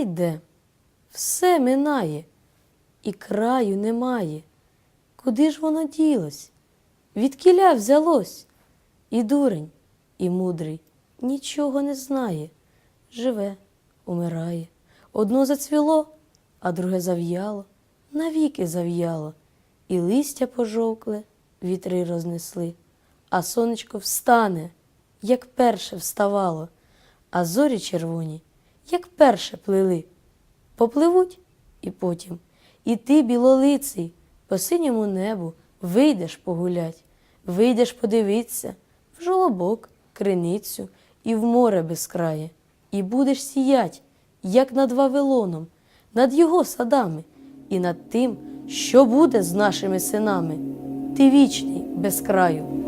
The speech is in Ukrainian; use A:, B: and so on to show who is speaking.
A: йде, все минає, і краю немає. Куди ж воно ділось? Відкіля взялось? І дурень, і мудрий нічого не знає. Живе, умирає. Одно зацвіло, а друге зав'яло, навіки зав'яло, і листя пожовкле, вітри рознесли, а сонечко встане, як перше вставало, а зорі червоні, як перше плили. Попливуть і потім, і ти, білолиций, по синьому небу вийдеш погулять, вийдеш подивитися в жолобок, криницю і в море безкрає, і будеш сіять, як над Вавилоном, над його садами, і над тим, що буде з нашими синами. Ти вічний без краю,